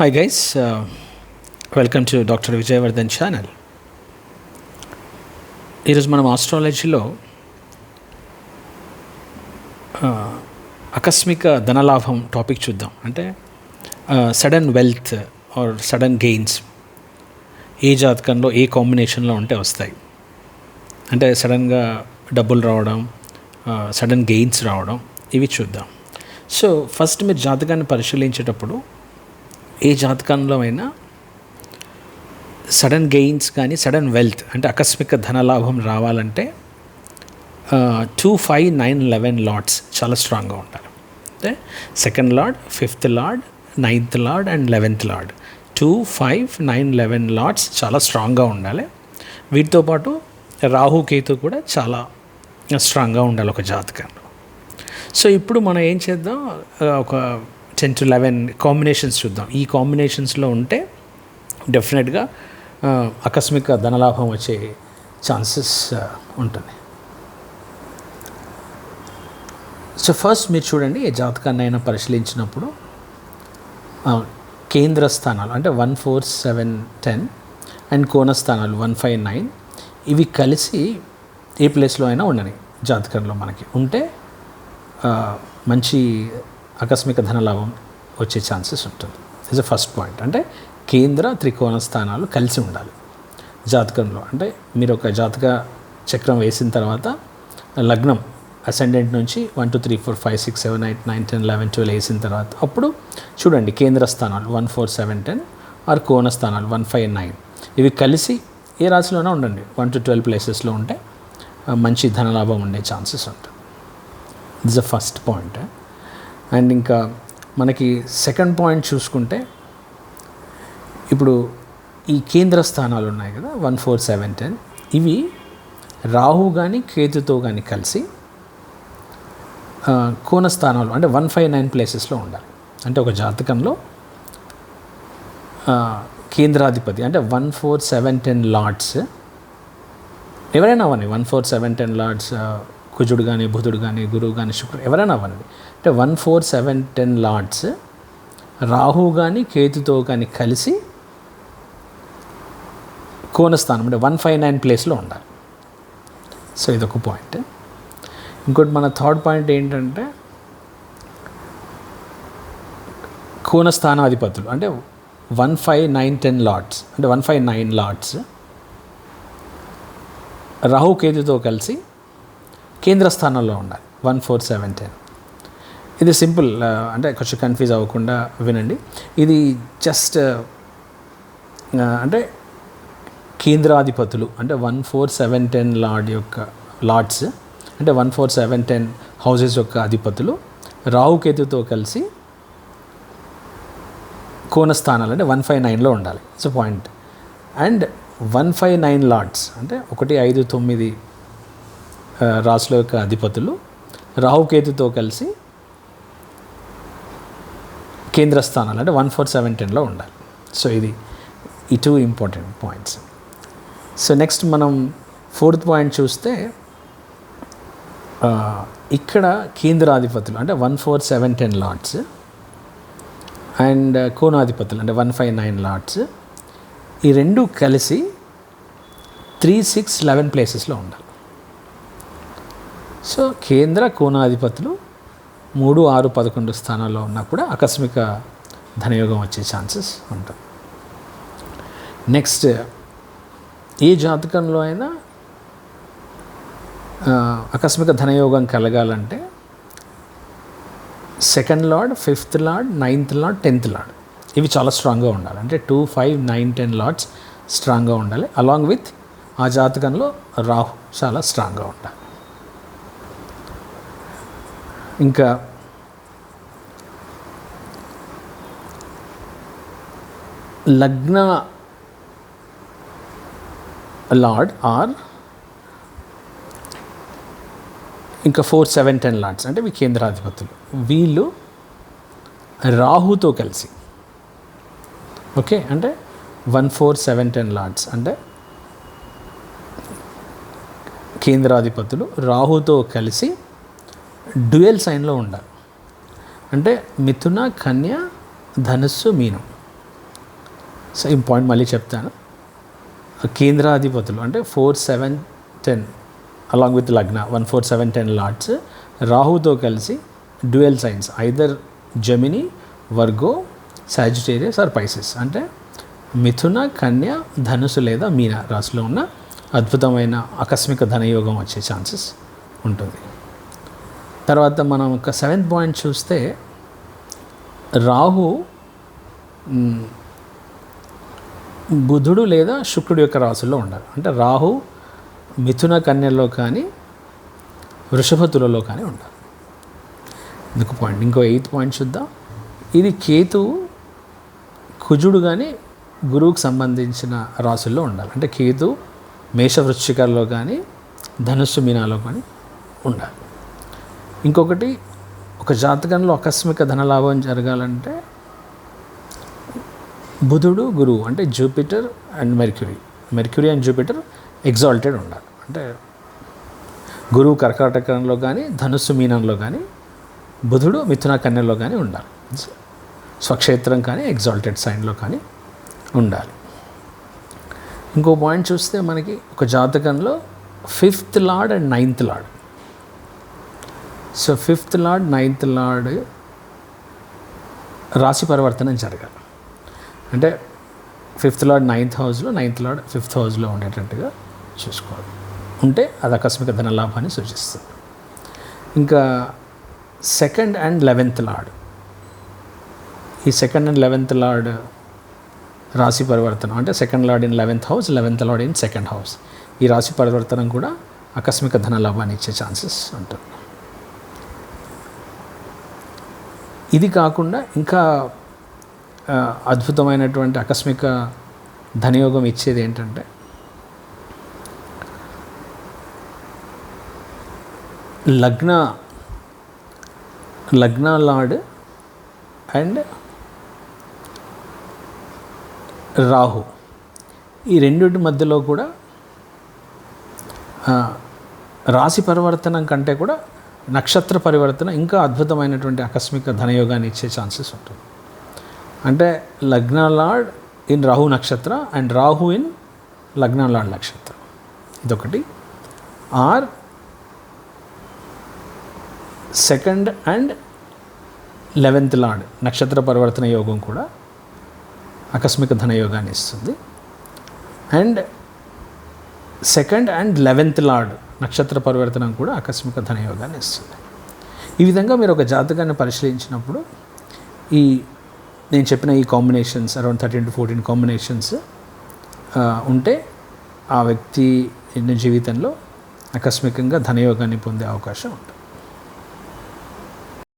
Hi guys welcome to doctor Vijayavardhan channel ఈరోజు మనం ఆస్ట్రాలజీలో ఆకస్మిక ధనలాభం టాపిక్ చూద్దాం. అంటే sudden wealth or sudden gains ఏ జాతకంలో ఏ కాంబినేషన్లో ఉంటే వస్తాయి. అంటే సడన్గా డబ్బులు రావడం సడన్ గెయిన్స్ రావడం ఇవి చూద్దాం. సో ఫస్ట్ మీరు జాతకాన్ని పరిశీలించేటప్పుడు ఏ జాతకంలో అయినా సడన్ గెయిన్స్ కానీ సడన్ వెల్త్ అంటే ఆకస్మిక ధనలాభం రావాలంటే two five nine eleven lords చాలా స్ట్రాంగ్గా ఉండాలి అంటే second lord fifth lord ninth lord and eleventh lord two five nine eleven lords చాలా స్ట్రాంగ్గా ఉండాలి. వీటితో పాటు రాహుకేతు కూడా చాలా స్ట్రాంగ్గా ఉండాలి ఒక జాతకంలో. సో ఇప్పుడు మనం ఏం చేద్దాం? ఒక టెన్ టు లెవెన్ కాంబినేషన్స్ చూద్దాం. ఈ కాంబినేషన్స్లో ఉంటే డెఫినెట్గా ఆకస్మిక ధనలాభం వచ్చే ఛాన్సెస్ ఉంటుంది. సో ఫస్ట్ మీరు చూడండి ఏ జాతకాన్ని అయినా పరిశీలించినప్పుడు కేంద్ర స్థానాలు అంటే one four seven ten and కోన స్థానాలు వన్ ఫైవ్ నైన్ ఇవి కలిసి ఏ ప్లేస్లో అయినా ఉండని జాతకంలో మనకి. ఉంటే మంచి ఆకస్మిక ధనలాభం వచ్చే ఛాన్సెస్ ఉంటుంది. ఇస్ అ ఫస్ట్ పాయింట్ అంటే కేంద్ర త్రికోణ స్థానాలు కలిసి ఉండాలి. జాతకంలో అంటే మీరు ఒక జాతక చక్రం వేసిన తర్వాత లగ్నం అసెండెంట్ నుంచి one two three four five six seven eight nine ten eleven twelve వేసిన తర్వాత అప్పుడు చూడండి కేంద్ర స్థానాలు one four seven ten or కోణ స్థానాలు వన్ ఫైవ్ నైన్ ఇవి కలిసి ఏ రాశిలోనే ఉండండి. వన్ టు ట్వెల్వ్ ప్లేసెస్లో ఉంటే మంచి ధనలాభం ఉండే ఛాన్సెస్ ఉంటుంది this the first point and ఇంకా మనకి సెకండ్ పాయింట్ చూసుకుంటే ఇప్పుడు ఈ కేంద్ర స్థానాలు ఉన్నాయి కదా వన్ ఫోర్ సెవెన్ టెన్. ఇవి రాహు కానీ కేతుతో కానీ కలిసి కోన స్థానాలు అంటే వన్ ఫైవ్ నైన్ ప్లేసెస్లో ఉండాలి. అంటే ఒక జాతకంలో కేంద్రాధిపతి అంటే one four seven ten lords. ఎవరైనా అవన్నీ one four seven ten lords కుజుడు కానీ బుధుడు కానీ గురువు కానీ శుక్రుడు ఎవరైనా అవ్వండి. అంటే one four seven ten lords Rahu కానీ కేతుతో కానీ కలిసి కోనస్థానం అంటే వన్ ఫైవ్ నైన్ ప్లేస్లో ఉండాలి. సో ఇదొక పాయింట్. ఇంకోటి మన థర్డ్ పాయింట్ ఏంటంటే కోనస్థానాధిపతులు అంటే one five nine ten lords అంటే వన్ ఫైవ్ నైన్ లాట్స్ రాహుకేతుతో కలిసి కేంద్ర స్థానంలో ఉండాలి. వన్ ఫోర్ సెవెన్ టెన్ ఇది సింపుల్ అంటే కొంచెం కన్ఫ్యూజ్ అవ్వకుండా వినండి. ఇది జస్ట్ అంటే కేంద్రాధిపతులు అంటే one four seven ten lord యొక్క లార్డ్స్ అంటే one four seven ten houses యొక్క అధిపతులు రావుకేతుతో కలిసి కోన స్థానాలు అంటే వన్ ఫైవ్ నైన్లో ఉండాలి. It's point and one five nine lords అంటే ఒకటి ఐదు తొమ్మిది ఆ, రాసుల యొక్క అధిపతులు రాహుకేతుతో కలిసి కేంద్ర స్థానాలు అంటే వన్ ఫోర్ సెవెన్ టెన్లో ఉండాలి. సో ఇది ఈ two important points so next మనం ఫోర్త్ పాయింట్ చూస్తే ఇక్కడ కేంద్రాధిపతులు అంటే one four seven ten lords and కోణాధిపతులు అంటే వన్ ఫైవ్ నైన్ లాట్స్ ఈ రెండు కలిసి త్రీ సిక్స్ లెవెన్ ప్లేసెస్లో ఉండాలి. సో కేంద్ర కోణాధిపతులు మూడు ఆరు పదకొండు స్థానాల్లో ఉన్నా కూడా ఆకస్మిక ధనయోగం వచ్చే ఛాన్సెస్ ఉంటుంది నెక్స్ట్ ఏ జాతకంలో అయినా ఆకస్మిక ధనయోగం కలగాలంటే second lord fifth lord ninth lord tenth lord. ఇవి చాలా స్ట్రాంగ్గా ఉండాలి. అంటే two five nine ten lords స్ట్రాంగ్గా ఉండాలి. అలాంగ్ విత్ ఆ జాతకంలో రాహు చాలా స్ట్రాంగ్గా ఉండాలి. ఇంకా లగ్న లార్డ్ ఆర్ ఇంకా ఫోర్ సెవెన్ టెన్ లార్డ్స్ అంటే మీ కేంద్రాధిపతులు. వీళ్ళు రాహుతో కలిసి. ఓకే అంటే one four seven ten lords అంటే కేంద్రాధిపతులు రాహుతో కలిసి డ్యూయల్ సైన్లో ఉండాలి అంటే మిథున కన్య ధనుస్సు మీనం. సో పాయింట్ మళ్ళీ చెప్తాను. కేంద్రాధిపతులు అంటే four seven ten along with లగ్న one four seven ten lords రాహుతో కలిసి dual signs either Gemini Virgo Sagittarius or Pisces. అంటే మిథున కన్య ధనుసు లేదా మీన రాశిలో ఉన్న అద్భుతమైన ఆకస్మిక ధనయోగం వచ్చే ఛాన్సెస్ ఉంటుంది. తర్వాత మనం ఒక సెవెంత్ పాయింట్ చూస్తే రాహు బుధుడు లేదా శుక్రుడు యొక్క రాసుల్లో ఉండాలి. అంటే రాహు మిథున కన్యలో కానీ వృషభతులలో కానీ ఉండాలి. ఇంకొక పాయింట్ ఇంకో ఎయిత్ పాయింట్ చూద్దాం. ఇది కేతు కుజుడు కానీ గురువుకు సంబంధించిన రాసుల్లో ఉండాలి. అంటే కేతు మేషవృశ్చికల్లో కానీ ధనుస్సు మీనాలో కానీ ఉండాలి. ఇంకొకటి ఒక జాతకంలో ఆకస్మిక ధనలాభం జరగాలంటే బుధుడు గురువు అంటే Jupiter and Mercury. Mercury and Jupiter exalted ఉండాలి. అంటే గురువు కర్కాటకంలో కానీ ధనుస్సు మీనంలో కానీ బుధుడు మిథున కన్యలో కానీ ఉండాలి. స్వక్షేత్రం కానీ ఎగ్జాల్టెడ్ సైన్లో కానీ ఉండాలి. ఇంకో పాయింట్ చూస్తే మనకి ఒక జాతకంలో fifth lord and ninth lord. So fifth lord ninth lord రాశి పరివర్తనం జరగాలి. అంటే ఫిఫ్త్ లార్డ్ నైన్త్ హౌస్లో నైన్త్ లార్డ్ ఫిఫ్త్ హౌస్లో ఉండేటట్టుగా చూసుకోవాలి. ఉంటే అది ఆకస్మిక ధన లాభాన్ని సూచిస్తుంది. ఇంకా సెకండ్ అండ్ లెవెన్త్ లార్డ్. ఈ సెకండ్ అండ్ లెవెన్త్ లార్డ్ రాశి పరివర్తనం అంటే second lord in eleventh house eleventh lord in second house ఈ రాశి పరివర్తనం కూడా ఆకస్మిక ధన లాభాన్ని ఇచ్చే ఛాన్సెస్ ఉంటుంది. ఇది కాకుండా ఇంకా అద్భుతమైనటువంటి ఆకస్మిక ధనయోగం ఇచ్చేది ఏంటంటే లగ్న లగ్న లార్డ్ అండ్ రాహు. ఈ రెండింటి మధ్యలో కూడా రాశి పరివర్తనం కంటే కూడా నక్షత్ర పరివర్తన ఇంకా అద్భుతమైనటువంటి ఆకస్మిక ధనయోగాన్ని ఇచ్చే ఛాన్సెస్ ఉంటుంది అంటే లగ్న లార్డ్ ఇన్ రాహు నక్షత్ర అండ్ రాహు ఇన్ లగ్న లార్డ్ నక్షత్రం. ఇదొకటి. Or second and eleventh lord నక్షత్ర పరివర్తన యోగం కూడా ఆకస్మిక ధనయోగాన్ని ఇస్తుంది. And second and eleventh lord నక్షత్ర పరివర్తనం కూడా ఆకస్మిక ధనయోగాన్ని ఇస్తుంది. ఈ విధంగా మీరు ఒక జాతకాన్ని పరిశీలించినప్పుడు ఈ నేను చెప్పిన ఈ combinations around thirteen to fourteen combinations ఉంటే ఆ వ్యక్తి జీవితంలో ఆకస్మికంగా ధనయోగాన్ని పొందే అవకాశం ఉంటుంది.